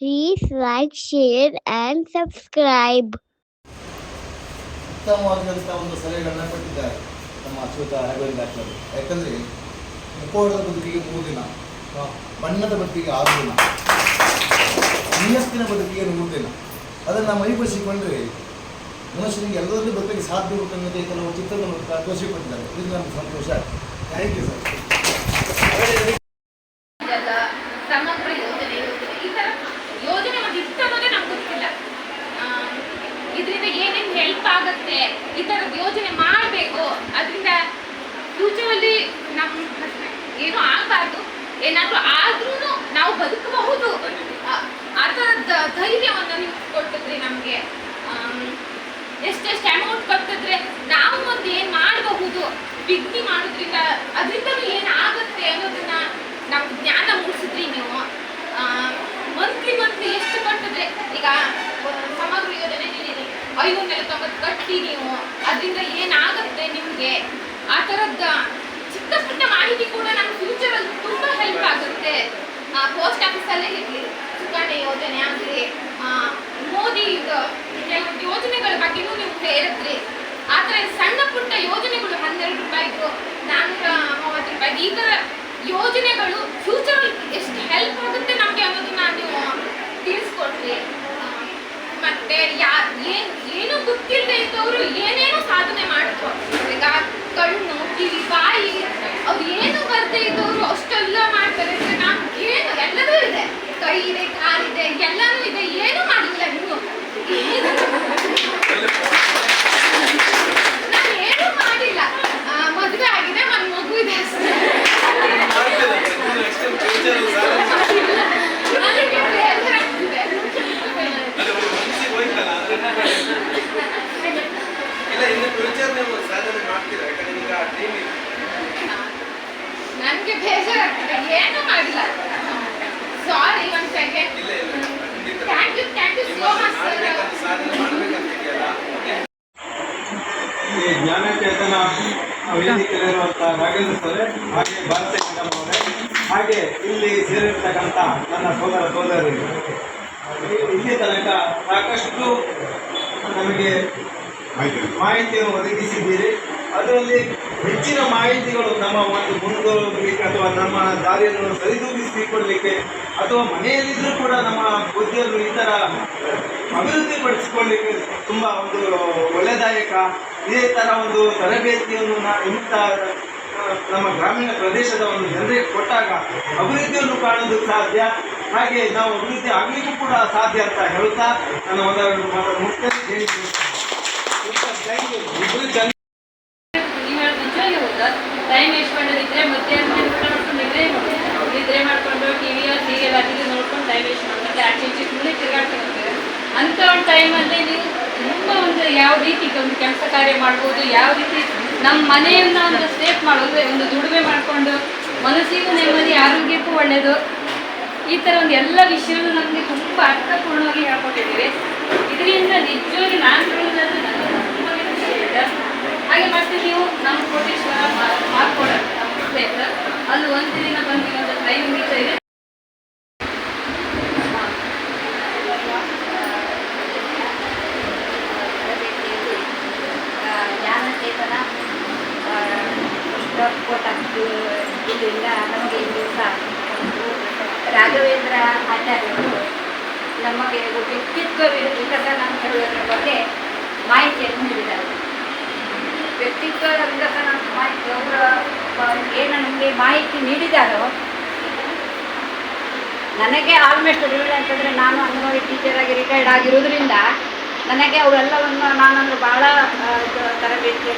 Please like, share, and subscribe. ಉತ್ತಮವಾದಂಥ ಒಂದು ಸಲಹೆಗಳನ್ನ ಕೊಟ್ಟಿದ್ದಾರೆ ನಮ್ಮ ಅಚ್ಯುತ ಹೆಗಲ್ ಡಾಕ್ಟರ್ ಯಾಕಂದರೆ ಬದುಕಿಗೆ ಮೂರು ಬಣ್ಣದ ಬದುಕಿಗೆ ಆರು ದಿನ ನಿಯಸ್ತಿನ ಬದುಕಿಗೆ ಮೂರು ದಿನ ಅದನ್ನು ಮೈಪಡಿಸಿಕೊಂಡ್ರೆ ಮನುಷ್ಯನಿಗೆ ಎಲ್ಲರಲ್ಲಿ ಬದುಕಿಗೆ ಸಾಧ್ಯ ಅನ್ನೋದೇ ಕೆಲವು ಚಿತ್ರಗಳನ್ನು ತೋರಿಸಿಕೊಟ್ಟಿದ್ದಾರೆ ಇದು ನಮ್ಗೆ ಸಂತೋಷ ಥ್ಯಾಂಕ್ ಯು ಸರ್ ಇದೆಲ್ಲ ಸಮಗ್ರ ಯೋಜನೆ ಯೋಜನೆ ಈ ತರ ಯೋಜನೆ ಒಂದು ಇಷ್ಟ ಅನ್ನೋದೇ ನಮ್ಗೆ ಗೊತ್ತಿಲ್ಲ ಇದರಿಂದ ಏನೇನು ಹೆಲ್ಪ್ ಆಗುತ್ತೆ ಈ ಥರದ ಯೋಜನೆ ಮಾಡಬೇಕು ಅದರಿಂದ ಫ್ಯೂಚರಲ್ಲಿ ನಮ್ಮ ಏನೂ ಆಗಬಾರ್ದು ಏನಾದರೂ ಆದ್ರೂ ನಾವು ಬದುಕಬಹುದು ಆ- ಆ ಥರದ ಧೈರ್ಯವನ್ನು ನೀವು ಕೊಟ್ಟಿದ್ರಿ ನಮಗೆ ಎಷ್ಟೆಷ್ಟು ಅಮೌಂಟ್ ಕಟ್ಟಿದ್ರೆ ನಾವು ಒಂದು ಏನು ಬಿಗ್ನಿ ಮಾಡೋದ್ರಿಂದ ಅದರಿಂದಲೂ ಏನಾಗುತ್ತೆ ಅನ್ನೋದನ್ನ ನಾವು ಜ್ಞಾನ ಮೂಡಿಸಿದ್ರಿ ನೀವು. ಮಂತ್ಲಿ ಮಂತ್ಲಿ ಎಷ್ಟು ಕಟ್ಟಿದ್ರೆ, ಈಗ ಸಮಗ್ರ ಯೋಜನೆ ನೀಡಿರಿ ಐನೂರ ನಲವತ್ತೊಂಬತ್ತು ಕಟ್ಟಿ ನೀವು. ಅದರಿಂದ ಏನಾಗುತ್ತೆ ನಿಮಗೆ? ಆ ಥರದ ಚಿಕ್ಕ ಪುಟ್ಟ ಮಾಹಿತಿ ಕೂಡ ನಮ್ಮ ಫ್ಯೂಚರಲ್ಲಿ ತುಂಬ ಹೆಲ್ಪ್ ಆಗುತ್ತೆ. ಪೋಸ್ಟ್ ಆಫೀಸಲ್ಲೇ ಇರಲಿ, ಸುಕನ್ಯಾ ಯೋಜನೆ ಆಗಲಿ ಮೋದಿ ಇದು ಕೆಲವೊಂದು ಯೋಜನೆಗಳ ಬಗ್ಗೆನೂ ನೀವು ಹೇಳಿದ್ರಿ ಆ ಥರ ಸಣ್ಣ ಪುಟ್ಟ ಯೋಜನೆಗಳು ಹನ್ನೆರಡು ರೂಪಾಯಿದು ನಾನ್ನೂರ ಮೂವತ್ತು ರೂಪಾಯಿ. ಈ ಥರ ಯೋಜನೆಗಳು ಫ್ಯೂಚರ್ ಎಷ್ಟು ಹೆಲ್ಪ್ ಆಗುತ್ತೆ ನಮಗೆ ಅನ್ನೋದನ್ನ ನೀವು ತಿಳಿಸ್ಕೊಟ್ರಿ ಆ, ಮತ್ತೆ ಯಾ ಏನ್ ಏನು ಗೊತ್ತಿಲ್ಲದೆ ಇದ್ದವರು ಏನೇನೋ ಸಾಧನೆ ಮಾಡಿದ್ರು ಈಗ ಕಣ್ಣು ಕಿವಿ ಬಾಯಿ ಅವ್ರು ಏನು ಬರದೇ ಇದ್ದವರು ಅಷ್ಟೆಲ್ಲ ಮಾಡ್ತಾರೆ ನಾನು ಏನು ಎಲ್ಲದೂ ಇದೆ. ಕೈ ಇದೆ ಕಾಲಿದೆ ಎಲ್ಲನೂ ಇದೆ. ಏನು ಮಾಡಲಿಲ್ಲ ನೀವು ಏನು ನಾನು ಏನೂ ಮಾಡಿಲ್ಲ ಆ, ಮದುವೆ ಆಗಿದೆ ಒಂದು ಮಗು ಇದೆ ಅಷ್ಟೇ ನನಗೆ ಬೇಜಾರಾಗ್ತಿದೆ. ಇಲ್ಲ ಇನ್ನು ಫ್ಯೂಚರ್ ನೀವು ಸಾಧನೆ ಮಾಡ್ತೀರಾ ಯಾಕಂದ್ರೆ ಈಗ ಡ್ರೀಮ್ ಇದೆ ನನ್ಗೆ ಬೇಜಾರಾಗ್ತಿದೆ ಏನು ಮಾಡಿಲ್ಲ. ಸಾರಿ ಒಂದ್ second thank you thank you so much sir ಈ ಜ್ಞಾನಚೇತನ ವೇದಿಕೆಯಲ್ಲಿರುವಂಥ ರಾಘವೇಂದ್ರ ಸರ್ ಹಾಗೆ ಭಾರತ ಅವರೇ ಹಾಗೆ ಇಲ್ಲಿ ಸೇರಿರ್ತಕ್ಕಂಥ ನನ್ನ ಸೋದರ ಸೋದರಿಯರು. ಇ- ಇಲ್ಲಿ ತನಕ ಸಾಕಷ್ಟು ನಮಗೆ ಮಾಹಿತಿಯನ್ನು ಒದಗಿಸಿದ್ದೀರಿ. ಅದರಲ್ಲಿ ಹೆಚ್ಚಿನ ಮಾಹಿತಿಗಳು ನಮ್ಮ ಒಂದು ಮುಂದುವರಿಸಲಿಕ್ಕೆ ಅಥವಾ ನಮ್ಮ ದಾರಿಯನ್ನು ಸರಿದೂಗಿಸಿಕೊಳ್ಳಲಿಕ್ಕೆ ಅಥವಾ ಮನೆಯಲ್ಲಿದ್ದರೂ ಕೂಡ ನಮ್ಮ ಬುದ್ಧಿಯನ್ನು ಈ ಥರ ಅಭಿವೃದ್ಧಿಪಡಿಸಿಕೊಳ್ಳಿಕ್ಕೆ ತುಂಬ ಒಂದು ಒಳ್ಳೆಯದಾಯಕ ಇದೇ ಥರ ಒಂದು ತರಬೇತಿಯನ್ನು ನಾವು ಇಂಥ ನಮ್ಮ ಗ್ರಾಮೀಣ ಪ್ರದೇಶದ ಒಂದು ಜನರಿಗೆ ಕೊಟ್ಟಾಗ ಅಭಿವೃದ್ಧಿಯನ್ನು ಕಾಣಲು ಸಾಧ್ಯ. ಹಾಗೆ ನಾವು ಅಭಿವೃದ್ಧಿ ಆಗಲಿಕ್ಕೂ ಕೂಡ ಸಾಧ್ಯ ಅಂತ ಹೇಳ್ತಾ ನನ್ನ ಒಂದು ಮುಖ್ಯ ಮುಗಿಸ್ತೇನೆ ಥ್ಯಾಂಕ್ ಯು ಇಬ್ಬರು ಜನ ನೀವು ಹೇಳೋದು ನಿಜವಾಗಿ ಹೌದಾ ಟೈಮ್ ವೇಸ್ಟ್ ಮಾಡೋದಿದ್ರೆ ಮತ್ತೆ ಮಾಡ್ಕೊಂಡು ನಿದ್ರೆ ಮಾಡ್ಕೊಂಡು ಟಿವಿಯ ಸೀರಿಯಲ್ ಅದಿಗೆ ನೋಡ್ಕೊಂಡು ಟೈಮ್ ವೇಸ್ಟ್ ಮಾಡ್ತಾರೆ ಆಚೆ ಈಚೆ ಮುಂದೆ ತಿರುಗಾಡ್ತಾರೆ ಅಂಥ ಒಂದು ಟೈಮಲ್ಲಿ ನೀವು ತುಂಬ ಒಂದು ಯಾವ ರೀತಿ ಒಂದು ಕೆಲಸ ಕಾರ್ಯ ಮಾಡ್ಬೋದು, ಯಾವ ರೀತಿ ನಮ್ಮ ಮನೆಯನ್ನ ಒಂದು ಸೇಫ್ ಮಾಡೋದು, ಒಂದು ದುಡಿಮೆ ಮಾಡಿಕೊಂಡು ಮನಸ್ಸಿಗೂ ನೆಮ್ಮದಿ, ಆರೋಗ್ಯಕ್ಕೂ ಒಳ್ಳೆಯದು ಈ ಥರ ಒಂದು ಎಲ್ಲ ವಿಷಯಗಳು ನಮಗೆ ತುಂಬ ಅರ್ಥಪೂರ್ಣವಾಗಿ ಹೇಳ್ಕೊಟ್ಟಿದ್ದೀವಿ ಇದರಿಂದ ನಿಜವಾಗಿ ನಾನು ಹೇಳೋದಾದ್ರೆ ನನಗೆ ತುಂಬಾ ಖುಷಿ ಆಯ್ತು ಹಾಗೆ ಮತ್ತೆ ನೀವು ನಮ್ಮ ಕೋಟೇಶ್ವರ ಮಾಡ್ಕೊಡ ಅಲ್ಲಿ ಒಂದು ದಿನ ಬಂದು ಒಂದು ಟೈಮ್ ಮೀಟ್ ಇದೆ ಜ್ಞಾನಚೇತನ ನಮಗೆ ಈ ರಾಘವೇಂದ್ರ ಆಚಾರ್ಯರು ನಮಗೆ ವ್ಯಕ್ತಿತ್ವ ವಿಕಸನ ಬಗ್ಗೆ ಮಾಹಿತಿಯನ್ನು ನೀಡಿದ್ದಾರೆ. ವ್ಯಕ್ತಿತ್ವ ವಿಕಸನ ಮಾಹಿತಿ ಅವರ ಏನು ನಮಗೆ ಮಾಹಿತಿ ನೀಡಿದಾರೋ, ನನಗೆ ಆಲ್ಮೋಸ್ಟ್ ಹೇಳಿ ಅಂತಂದರೆ ನಾನು ಅಂಗನವಾಡಿ ಟೀಚರ್ ಆಗಿ ರಿಟೈರ್ಡ್ ಆಗಿರೋದ್ರಿಂದ ನನಗೆ ಅವರೆಲ್ಲವನ್ನು ನಾನಂದ್ರೆ ಭಾಳ ತರಬೇತಿ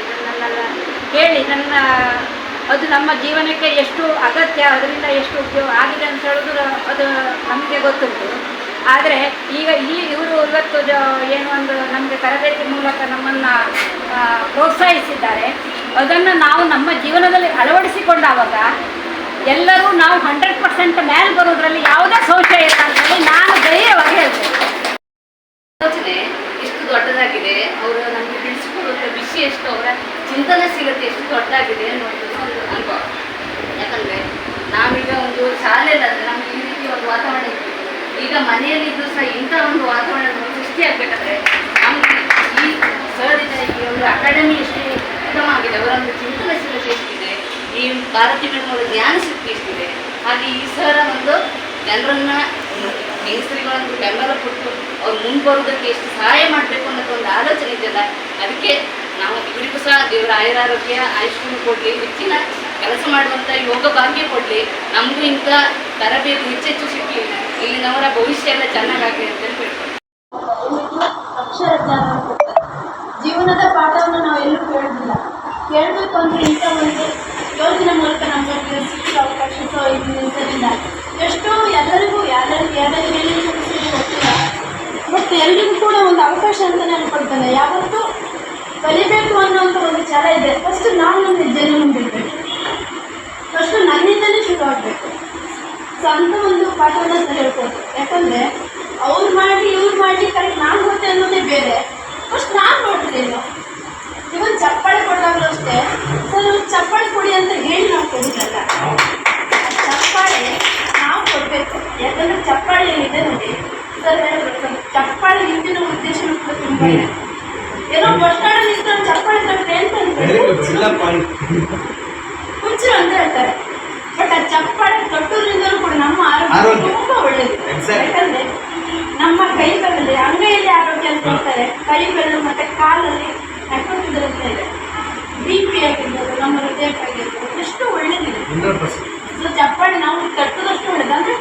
ಇದನ್ನೆಲ್ಲ ಕೇಳಿ ನನ್ನ, ಅದು ನಮ್ಮ ಜೀವನಕ್ಕೆ ಎಷ್ಟು ಅಗತ್ಯ, ಅದರಿಂದ ಎಷ್ಟು ಉಪಯೋಗ ಆಗಿದೆ ಅಂತ ಹೇಳಿದ್ರೆ ಅದು ನಮಗೆ ಗೊತ್ತುಂಟು. ಆದರೆ ಈಗ ಈ ಇವರು ಇವತ್ತು ಏನು ಒಂದು ನಮಗೆ ತರಬೇತಿ ಮೂಲಕ ನಮ್ಮನ್ನು ಪ್ರೋತ್ಸಾಹಿಸಿದ್ದಾರೆ. ಅದನ್ನು ನಾವು ನಮ್ಮ ಜೀವನದಲ್ಲಿ ಅಳವಡಿಸಿಕೊಂಡಾಗ ಎಲ್ಲರೂ ನಾವು ಹಂಡ್ರೆಡ್ ಪರ್ಸೆಂಟ್ ಮೇಲೆ ಬರೋದ್ರಲ್ಲಿ ಯಾವುದೇ ಸಂಶಯ ಇಲ್ಲ ಅಂತ ಹೇಳಿ ನಾನು ಧೈರ್ಯವಾಗಿ ಹೇಳ್ತೇನೆ ಆಲೋಚನೆ ಎಷ್ಟು ದೊಡ್ಡದಾಗಿದೆ ಅವರು ನಮಗೆ ತಿಳಿಸಿಕೊಡುವಂಥ ವಿಷಯ ಎಷ್ಟು ಅವರ ಚಿಂತನಶೀಲತೆ ಎಷ್ಟು ದೊಡ್ಡದಾಗಿದೆ ಅನ್ನೋದು ಒಂದು ಅನುಭವ ಯಾಕಂದರೆ ನಾವೀಗ ಒಂದು ಶಾಲೆಯಲ್ಲಿ ನಮಗೆ ಈ ರೀತಿ ಒಂದು ವಾತಾವರಣ ಮನೆಯಲ್ಲಿದ್ದು ಸಹ ಇಂಥ ಒಂದು ವಾತಾವರಣ ಸೃಷ್ಟಿ ಆಗ್ಬೇಕಾದ್ರೆ ನಮ್ಗೆ ಈ ಸರ್ ಈ ಒಂದು ಅಕಾಡೆಮಿ ಎಷ್ಟು ಉತ್ತಮ ಆಗಿದೆ ಅವರ ಒಂದು ಚಿಂತನಶೀಲತೆ ಎಷ್ಟಿದೆ ಈ ಅವರ ಜ್ಞಾನ ಶಕ್ತಿ ಇಷ್ಟಿದೆ ಹಾಗೆ ಈ ಸರ ಒಂದು ಜನರನ್ನ ಹೆಂಗಸರಿಗೊಂದು ಬೆಂಬಲ ಕೊಟ್ಟು ಅವ್ರು ಮುಂದೆ ಬರೋದಕ್ಕೆ ಎಷ್ಟು ಸಹಾಯ ಮಾಡಬೇಕು ಅನ್ನೋದು ಒಂದು ಆಲೋಚನೆ ಇದೆಯಲ್ಲ, ಅದಕ್ಕೆ ನಾವು ಇವರಿಗೂ ಸಹ ದೇವರ ಆಯುರಾರೋಗ್ಯ, ಆಯುಷ್ಮಾನ್ ಕೊಡಲಿ, ಹೆಚ್ಚಿನ ಕೆಲಸ ಮಾಡುವಂಥ ಯೋಗ ಭಾಗ್ಯ ಕೊಡಲಿ. ನಮಗೂ ಇಂಥ ತರಬೇತಿ ಹೆಚ್ಚೆಚ್ಚು ಸಿಕ್ಕಲಿ ಇಲ್ಲಿನವರ ಭವಿಷ್ಯ ಎಲ್ಲ ಚೆನ್ನಾಗಾಗಲಿ ಅಂತ ಹೇಳ್ತಾರೆ ಅಕ್ಷರ ಜೀವನದ ಪಾಠವನ್ನು ನಾವು ಎಲ್ಲೂ ಕೇಳೋದಿಲ್ಲ. ಕೇಳಬೇಕು ಅಂದರೆ ಇಂಥ ಒಂದು ಯೋಜನೆ ಮೂಲಕ ನಮಗೆ ಸಿಕ್ಕ ಅವಕಾಶ ಸೊ ಇದರಿಂದ ಎಷ್ಟೋ ಎಲ್ಲರಿಗೂ ಯಾರ್ಯಾರಿಗೆ ಯಾರ್ಯಾರಿಗೆ ಏನೇನು ಸಮಸ್ಯೆ ಗೊತ್ತಿಲ್ಲ. ಬಟ್ ಎಲ್ರಿಗೂ ಕೂಡ ಒಂದು ಅವಕಾಶ ಅಂತಲೇ ಅನ್ಕೊಳ್ತಾನೆ. ಯಾವತ್ತೂ ಕಲಿಬೇಕು ಅನ್ನೋಂಥ ಒಂದು ಛಲ ಇದೆ. ಫಸ್ಟ್ ನಾವು ನಮ್ಮ ಹೆಜ್ಜೆನ ಮುಂದಿಡಬೇಕು ಫಸ್ಟು ನನ್ನಿಂದಲೇ ಶುರು ಆಗಬೇಕು. ಸೊ ಅಂತ ಒಂದು ಪಾಠವನ್ನು ಹೇಳ್ಕೊಡ್ತು ಯಾಕಂದರೆ ಅವ್ರು ಮಾಡಿ ಇವ್ರು ಮಾಡಿ ಕರೆಕ್ಟ್ ನಾನು ಗೊತ್ತೆ ಅನ್ನೋದೇ ಏನಿದೆ ನೋಡಿ. ಸರ್ ಚಪ್ಪಾಳೆ ಹಿಂದಿನ ಉದ್ದೇಶ ಕೂಡ ತುಂಬ ಇದೆ. ಏನೋ ಬಸ್ ಸ್ಟ್ಯಾಂಡಲ್ಲಿ ಇಷ್ಟು ಚಪ್ಪಾಳೆ ತಟ್ಟೆ ಅಂತ ಅನ್ಕೊಂಡು ಹುಚ್ಚರು ಅಂತ ಹೇಳ್ತಾರೆ. ಬಟ್ ಆ ಚಪ್ಪಾಳೆ ತೊಟ್ಟೋದ್ರಿಂದಲೂ ಕೂಡ ನಮ್ಮ ಆರೋಗ್ಯ. ತುಂಬಾ ಒಳ್ಳೇದು. ಯಾಕಂದ್ರೆ ನಮ್ಮ ಕೈಗಳಲ್ಲಿ ಅಂಗೈಯಲ್ಲಿ ಆರೋಗ್ಯ ಅಂತ ಹೇಳ್ತಾರೆ ಕೈ ಬೆರಳು ಮತ್ತೆ ಕಾಲಲ್ಲಿ ನಕ್ಕೋತಿದ್ರೆ ಅಂತ ಇದೆ. ಬಿ ಪಿ ಆಗಿರ್ಬೋದು ನಮ್ಮ ಹೃದಯಕ್ಕಾಗಿರ್ಬೋದು ಎಷ್ಟು ಒಳ್ಳೇದಿದೆ. ಸೊ ಚಪ್ಪಾಳೆ ನಾವು ತಟ್ಟದಷ್ಟು ಒಳ್ಳೇದು. ಅಂದ್ರೆ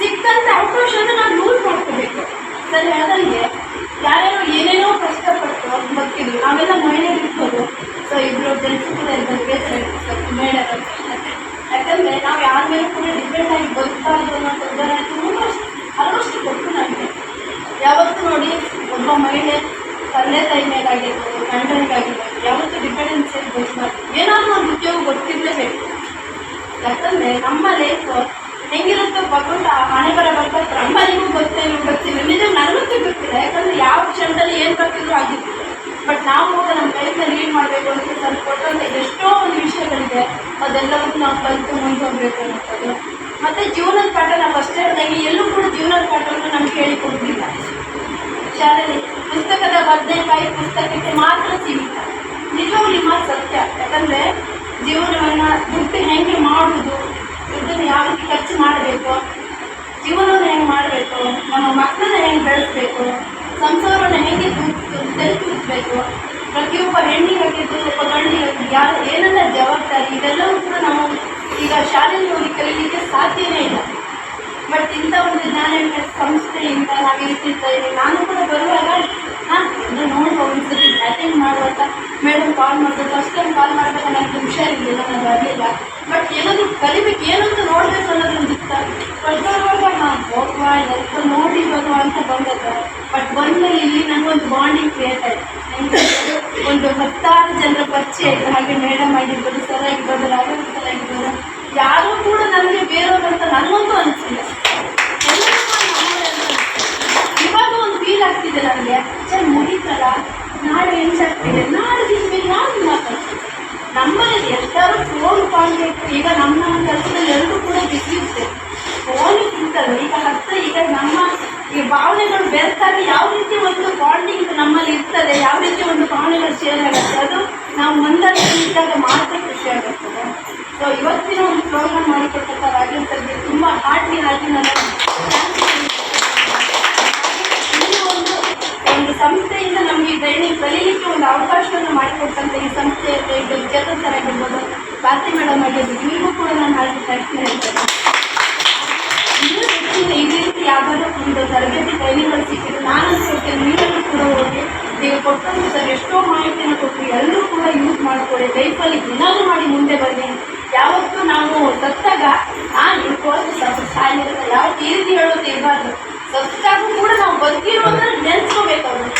ಸಿಕ್ಕಂತ ಅವಕಾಶನ ನಾವು ಯೂಸ್ ಮಾಡ್ಕೋಬೇಕು. ಸರ್ ಹೇಳ್ದಂಗೆ ಯಾರ್ಯಾರು ಏನೇನೋ ಕಷ್ಟಪಟ್ಟು ಬರ್ತೀವಿ ನಾವೆಲ್ಲ ಮಹಿಳೆಯರು ಇರ್ಬೋದು ಸೊ ಇಬ್ಬರು ಕೂಡ ಇರ್ಬೋದು ಬೇಸರ ಯಾಕಂದರೆ ಮಹಿಳೆಯರು ನಾವು ಯಾರ ಮೇಲೂ ಕೂಡ ಡಿಪೆಂಡ್ ಆಗಿ ಅನ್ನೋ ಉದಾಹರಣೆ ತುಂಬ ಹಲವಷ್ಟು ಗೊತ್ತು ನನಗೆ ಯಾವತ್ತು ನೋಡಿ ಒಬ್ಬ ಮಹಿಳೆ ತಂದೆ ತಾಯಿ ಮೇಲಾಗಿರ್ಬೋದು, ಗಂಡನಿಗಾಗಿರ್ಬೋದು, ಯಾವತ್ತೂ ಡಿಪೆಂಡೆನ್ಸ್ ಬದುಕಬಾರ್ದು. ಏನಾದರೂ ಒಂದು ಉದ್ಯೋಗ ಗೊತ್ತಿರಲೇಬೇಕು. ಯಾಕಂದರೆ ನಮ್ಮ ಲೈಫ್ ಹೆಂಗಿರುತ್ತೋ ಭಗವಂತ ಮನೆ ಬರ ಬರ್ಬೇಕು ನಮ್ಮನಿಗೂ ಗೊತ್ತೇನು ಗೊತ್ತಿಲ್ಲ. ನಿಜ ನನಗಂತೂ ಗೊತ್ತಿಲ್ಲ, ಯಾಕಂದ್ರೆ ಯಾವ ಕ್ಷಣದಲ್ಲಿ ಏನು ಬರ್ತಿದ್ರು ಆಗಿತ್ತು ಬಟ್ ನಾವು ಕೂಡ ನಮ್ಮ ಕೈನಲ್ಲಿ ಲೀಡ್ ಮಾಡಬೇಕು ಅಂತ ಸ್ವಲ್ಪ ಕೊಟ್ಟಂತ. ಎಷ್ಟೋ ಒಂದು ವಿಷಯಗಳಿದೆ ಅದೆಲ್ಲವನ್ನೂ ನಾವು ಕಲಿತು ಮುಂದೆ ಹೋಗ್ಬೇಕು ಅನ್ನೋದು ಮತ್ತೆ ಜೀವನದ ಪಾಠ ನಾವು ಅಷ್ಟೇ ಹೇಳಿದಾಗೆ ಎಲ್ಲೂ ಕೂಡ ಜೀವನದ ಪಾಠವನ್ನು ನಮ್ಗೆ ಹೇಳಿಕೊಡ್ತಿಲ್ಲ ಶಾಲೆಯಲ್ಲಿ ಪುಸ್ತಕದ ಬದನೆಕಾಯಿ ಪುಸ್ತಕಕ್ಕೆ ಮಾತ್ರ ಸೀಮಿತ. ನಿಜವೂ ನಿಮ್ಮ ಸತ್ಯ. ಯಾಕಂದ್ರೆ ಜೀವನವನ್ನ ದುಡ್ಡು ಹೆಂಗೆ ಮಾಡುವುದು ದುಡ್ಡನ್ನು ಯಾವ ರೀತಿ ಖರ್ಚು ಮಾಡಬೇಕು? ಜೀವನವನ್ನು ಹೆಂಗೆ ಮಾಡಬೇಕು? ನಮ್ಮ ಮಕ್ಕಳನ್ನ ಹೆಂಗೆ ಬೆಳೆಸ್ಬೇಕು? ಸಂಸಾರವನ್ನು ಹೆಂಗೆ ತಲುಪಿಸಬೇಕು ಪ್ರತಿಯೊಬ್ಬ ಹೆಣ್ಣಿಗಾಗಿದ್ದು ಒಬ್ಬ ಗಂಡಿಗಾಗಿ, ಯಾರು ಏನೆಲ್ಲ ಜವಾಬ್ದಾರಿ, ಇದೆಲ್ಲವೂ ಕೂಡ ನಾವು ಈಗ ಶಾಲೆಯಲ್ಲಿ ಹೋಗಿ ಕಲೀಲಿಕ್ಕೆ ಸಾಧ್ಯನೇ ಇಲ್ಲ. ಬಟ್ ಇಂಥ ಒಂದು ಜ್ಞಾನ ಸಂಸ್ಥೆಯಿಂದ ನಾವು ಇರ್ತಿದ್ದ ನಾನು ಕೂಡ ಬರುವಾಗ ನಾನು ನೋಡುವ ಒಂದ್ಸರಿ ಅಟೆಂಡ್ ಮಾಡುವಾಗ ಮೇಡಮ್ ಕಾಲ್ ಮಾಡಿದ್ರು ಫಸ್ಟ್ ಟೈಮ್ ಕಾಲ್ ಮಾಡಬೇಕು ನನಗೆ ಹುಷಾರಿರಲಿಲ್ಲ ನಾನು ಬರಲಿಲ್ಲ ಬಟ್ ಏನಾದರೂ ಕಲಿಬೇಕು ಏನಂತ ನೋಡಬೇಕು ಅನ್ನೋದೊಂದು ಇತ್ತ ಕಳ್ಕೊಳ್ಳುವಾಗ ನಾನು ಹೋಗುವ ಎಲ್ಲ ನೋಡಿ ಬರುವ ಅಂತ ಬಂದದ ಬಟ್ ಬಂದಲ್ಲಿ ಇಲ್ಲಿ ನನಗೊಂದು ಬಾಂಡಿಂಗ್ ಕ್ರಿಯೇಟ್ ಆಯಿತು. ಒಂದು ಹತ್ತಾರು ಜನರ ಪರಿಚಯ ಆಯಿತು ಹಾಗೆ ಮೇಡಮ್ ಆಗಿರ್ಬೋದು ಸರ್ ಆಗಿರ್ಬೋದು ರಾಘವ್ ಸರ್ ಆಗಿರ್ಬೋದು. ಯಾರೂ ಕೂಡ ನನಗೆ ಬೇರೆಯವ್ರು ಅಂತ ನನಗಂತೂ ಅನಿಸಿಲ್ಲ. ಇವಾಗ ಒಂದು ಫೀಲ್ ಆಗ್ತಿದೆ ನನಗೆ. ಚೆನ್ನಾಗಿ ಮುಗಿತಲ್ಲ, ನಾಳೆ ಹೆಂಚಾಗ್ತಿದೆ ನಾಳೆ ದಿನ ನಾನು ಮಾತಾಡ್ತೀವಿ ನಮ್ಮಲ್ಲಿ ಎಲ್ಲರೂ ಫೋನ್ ಕಾಂಟ್ಯಾಕ್ಟ್ ಈಗ ನಮ್ಮ ಕೆಲಸದಲ್ಲಿ ಎಲ್ಲರೂ ಕೂಡ ಬಿಸಿ ಇರುತ್ತೆ. ಫೋನ್ ಇರ್ತದೆ ಈಗ ಹತ್ತ ಈಗ ನಮ್ಮ ಈ ಭಾವನೆಗಳು ಬೆರೆತಾಗ ಯಾವ ರೀತಿ ಒಂದು ಬಾಂಡಿಂಗ್ ನಮ್ಮಲ್ಲಿ ಇರ್ತದೆ, ಯಾವ ರೀತಿ ಒಂದು ಭಾವನೆಗಳು ಶೇರ್ ಆಗುತ್ತೆ, ಅದು ನಾವು ಮುಂದಾಗಿ ಇದ್ದಾಗ ಮಾತ್ರ ಖುಷಿ ಆಗುತ್ತದೆ. ಸೊ ಇವತ್ತಿನ ಒಂದು ಪ್ರೋಗ್ರಾಮ್ ಮಾಡಿಕೊಟ್ಟಂಥ ರಾಜೇಂದ್ರ ಸರ್ಗೆ ತುಂಬ ಹಾರ್ಟ್ಲಿ ನಾನು ಕಲೀಲಿಕ್ಕೆ ಒಂದು ಅವಕಾಶವನ್ನು ಮಾಡಿಕೊಟ್ಟಂತ ಈ ಸಂಸ್ಥೆ ಇದು ಚೇತನ್ ಸರ್ ಆಗಿರ್ಬೋದು ಭಾರತಿ ಮೇಡಮ್ ಆಗಿರ್ಬೋದು ನೀವು ಕೂಡ ನಾನು ಹಾಗೆ ಪ್ರಯತ್ನ ಹೇಳ್ತೇನೆ. ಇದೇ ರೀತಿ ಯಾವ್ದಾದ್ರು ಒಂದು ತರಬೇತಿ ಟ್ರೈನಿಂಗ್ಗಳು ಸಿಕ್ಕಿದ್ರು ನಾನು ಅನ್ಕೊಳ್ತೇನೆ ನೀವೆಲ್ಲರೂ ಕೂಡ ಹೋಗಿ ನೀವು ಕೊಟ್ಟಂತ ಸರ್ ಎಷ್ಟೋ ಮಾಹಿತಿಯನ್ನು ಕೊಟ್ಟು ಎಲ್ಲರೂ ಕೂಡ ಯೂಸ್ ಮಾಡ್ಕೊಳ್ಳಿ. ಲೈಫಲ್ಲಿ ಏನಾದರೂ ಮಾಡಿ ಮುಂದೆ ಬನ್ನಿ. ಯಾವತ್ತೂ ನಾವು ಸತ್ತಾಗ ನಾನು ಇಟ್ಕೊಳ್ಳೋದು ಸ್ವಲ್ಪ ಯಾವತ್ತು ಈ ರೀತಿ ಹೇಳೋದು ಇರಬಾರ್ದು. ಸತ್ತಾಗೂ ಕೂಡ ನಾವು ಬದುಕಿರೋದನ್ನ ನೆನೆಸ್ಕೋಬೇಕು ಅವರು.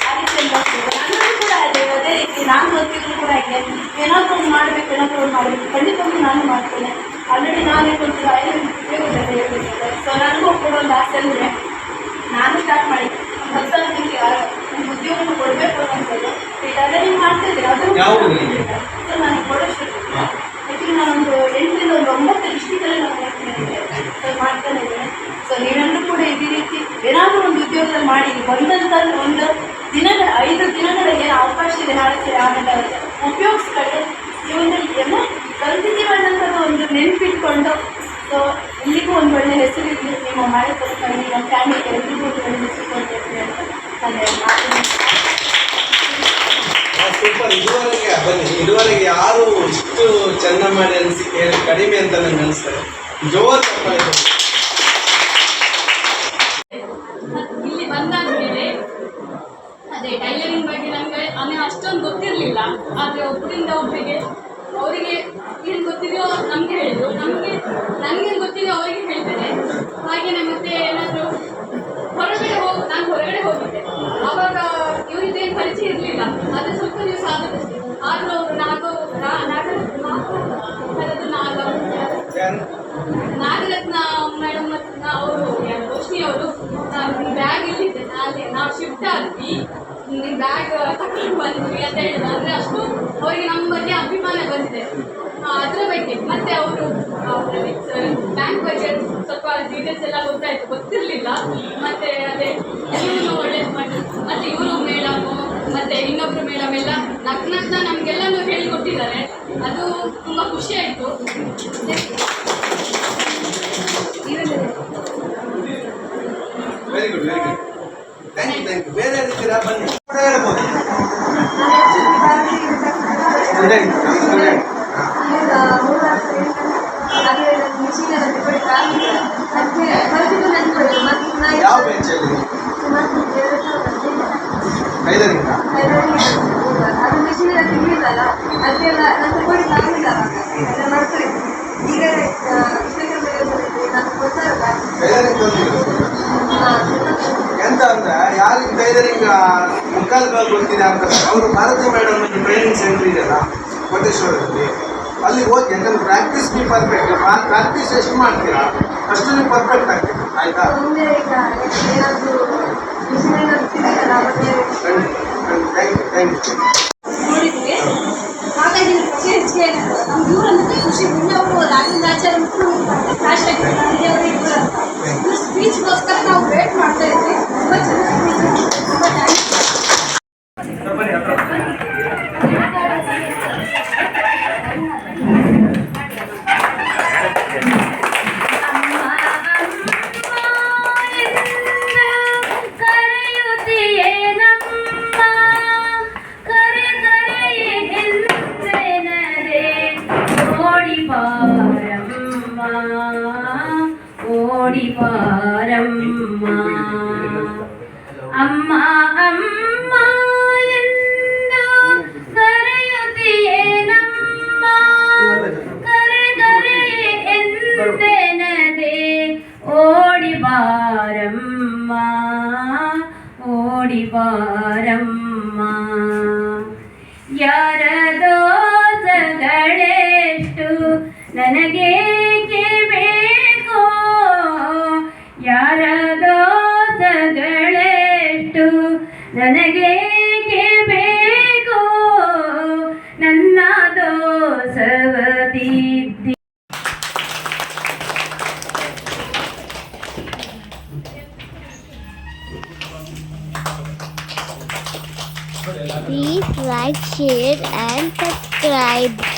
ಹಾಗೆ ಏನಾದರೂ ಒಂದು ಮಾಡಬೇಕು ಏನಾದರೂ ಒಂದು ಮಾಡಬೇಕು ಖಂಡಿತವಾಗಿ ನಾನು ಮಾಡ್ತೇನೆ. ಆಲ್ರೆಡಿ ನಾನೇ ಕೊಟ್ಟು ಹೇಳಿದ್ದೇನೆ ಸೊ ನನಗೂ ಕೂಡ ಒಂದು ಆಸೆ ಅಂದರೆ ನಾನು ಸ್ಟಾರ್ಟ್ ಮಾಡಿ ಹತ್ತು ಜನಕ್ಕೆ ಒಂದು ಉದ್ಯೋಗವನ್ನು ಕೊಡಬೇಕು ಅನ್ನೋದು. ಈಗಾಗಲೇ ನೀವು ಮಾಡ್ತಿದ್ದೀರಿ? ಅದು ಸೊ ನನಗೆ ಕೊಡೋಷ್ಟು. ಆ್ಯಕ್ಚುಲಿ ನಾನೊಂದು ಎಂಟರಿಂದ ಒಂದು ಒಂಬತ್ತು ಡಿಸ್ಟಿಕಲ್ಲಿ ನಾನು ಮಾಡ್ತೀನಿ ಸೊ ಮಾಡ್ತಾನೆ ಇದ್ದೇನೆ. ಸೊ ನೀವೆಲ್ಲರೂ ಕೂಡ ಇದೇ ರೀತಿ ಬೇರೆ ಒಂದೊಂದು ಒಂದು ದಿನಗಳ ಐದು ದಿನಗಳಿಗೆ ಅವಕಾಶ ಇದೆ, ನಾಳೆ ಆಮೇಲೆ ಉಪಯೋಗಿಸ್ಕೊಂಡು ಜೀವನದಲ್ಲಿ ಏನೋ ಕಲ್ತಿದ್ದೀವನ್ನೋಂಥದ್ದು ಒಂದು ನೆನಪಿಟ್ಕೊಂಡು, ಸೊ ಇಲ್ಲಿಗೂ ಒಂದು ಒಳ್ಳೆ ಹೆಸರಿರಲಿ ನಿಮ್ಮ ಮಾಡಿ ತಲುಪಲ್ಲಿ ನಮ್ಮ ಫ್ಯಾಮಿಲಿ ಎಲ್ರಿಗೂ ಒಂದು ಒಳ್ಳೆ ಹೆಸರು ಕೊಡ್ತೀವಿ ಅಂತ ಸೂಪರ್ ಇದುವರೆಗೆ, ಬನ್ನಿ. ಇದುವರೆಗೆ ಯಾರು ಇಷ್ಟು ಚೆಂದ ಮಾಡಿ ಅನಿಸಿಕೆ ಕಡಿಮೆ ಅಂತ ನನಗೆ ಅನಿಸ್ತಾರೆ ಜೋರ್ ಆದರೆ ಒಬ್ಬರಿಂದ ಒಬ್ಬರಿಗೆ ಅವರಿಗೆ ಏನು ಗೊತ್ತಿದೆಯೋ ನಮಗೆ ಹೇಳಿದ್ರು. ನಮಗೆ, ನನಗೇನು ಗೊತ್ತಿದೆಯೋ ಅವರಿಗೆ ಹೇಳ್ತೇನೆ ಹಾಗೆಯೇ ಮತ್ತೆ ಏನಾದರೂ ಹೊರಗಡೆ ಹೋಗಿ, ನಾನು ಹೊರಗಡೆ ಹೋಗಿದ್ದೆ. ಆವಾಗ ಏನು ಪರಿಚಯ ಇರಲಿಲ್ಲ. ಅದು ಸ್ವಲ್ಪ ದಿವಸ ಆದದಷ್ಟೇ ಆದರೂ ಅವರು ನಾಗೋ ನಾಗರತ್ನ? ನಾಗರತ್ನ ಮೇಡಮ್ ಅವರು ರೋಶ್ನಿ ಅವರು, ನಾನು ಬ್ಯಾಗ್ ಇಲ್ಲಿದ್ದೆ. ನಾನು ನಾವು ಶಿಫ್ಟ್ ನಿಮ್ಮ ಬ್ಯಾಗ್ ಬಂದ್ವಿ ಅಂತ ಹೇಳಿದ್ರು. ಅಂದರೆ ಅಷ್ಟು ಅವರಿಗೆ ನಮ್ಮ ಬಗ್ಗೆ ಅಭಿಮಾನ ಬಂದಿದೆ. ಅದರ ಬಗ್ಗೆ. ಮತ್ತೆ ಅವರು ಬ್ಯಾಂಕ್ ಬಗ್ಗೆ ಸ್ವಲ್ಪ ಡೀಟೇಲ್ಸ್ ಎಲ್ಲ ಗೊತ್ತಾಯ್ತು. ಗೊತ್ತಿರಲಿಲ್ಲ. ಮತ್ತೆ ಅದೇ ಎಲ್ಲರೂ ಒಳ್ಳೇದು ಮಾಡಿ ಮತ್ತೆ ಇವರು ಮೇಡಮು, ಮತ್ತೆ ಇನ್ನೊಬ್ರು ಮೇಡಮ್ ಎಲ್ಲ ನಗ್ನ ನಮಗೆಲ್ಲನೂ ಹೇಳಿಕೊಟ್ಟಿದ್ದಾರೆ. ಅದು ತುಂಬ ಖುಷಿ ಆಯಿತು. Very good very good thank you thank you ಬೇರೆ ಇರ್ತೀರಾ ಬನ್ನಿ. ಯಾವ ಬೆಂಚಲ್ಲಿ? ಐದರಿಂದ. ಎಂತ ಅಂದ್ರೆ ಯಾರಿಗೆ ಟೈಲರಿಂಗ್ ಮುಕ್ಕಾಲು ಕಾಲು ಗೊತ್ತಿದೆ ಅಂತ ಅವರು ಭಾರತೀಯ ಮೇಡಮ್ ಟ್ರೈನಿಂಗ್ ಸೆಂಟರ್ ಇದೆಯಲ್ಲ ಕೋಟೇಶ್ವರದಲ್ಲಿ ಅಲ್ಲಿ ಹೋಗಿ ಯಾಕಂದ್ರೆ ಪ್ರಾಕ್ಟೀಸ್ ನೀವು ಪರ್ಫೆಕ್ಟ್ ಪ್ರಾಕ್ಟೀಸ್ ಎಷ್ಟು ಮಾಡ್ತೀರಾ ಅಷ್ಟು ನೀವು ಪರ್ಫೆಕ್ಟ್ ಆಗ್ತೀರಾ ಆಯ್ತಾ ಥ್ಯಾಂಕ್ ಯು ಥ್ಯಾಂಕ್ ಯು ದೋಸಗಳೆಷ್ಟು ನನಗೇಕೆ ಬೇಕೋ ನನ್ನ ದೋಸವತಿದ್ದಿ Please like, share and subscribe.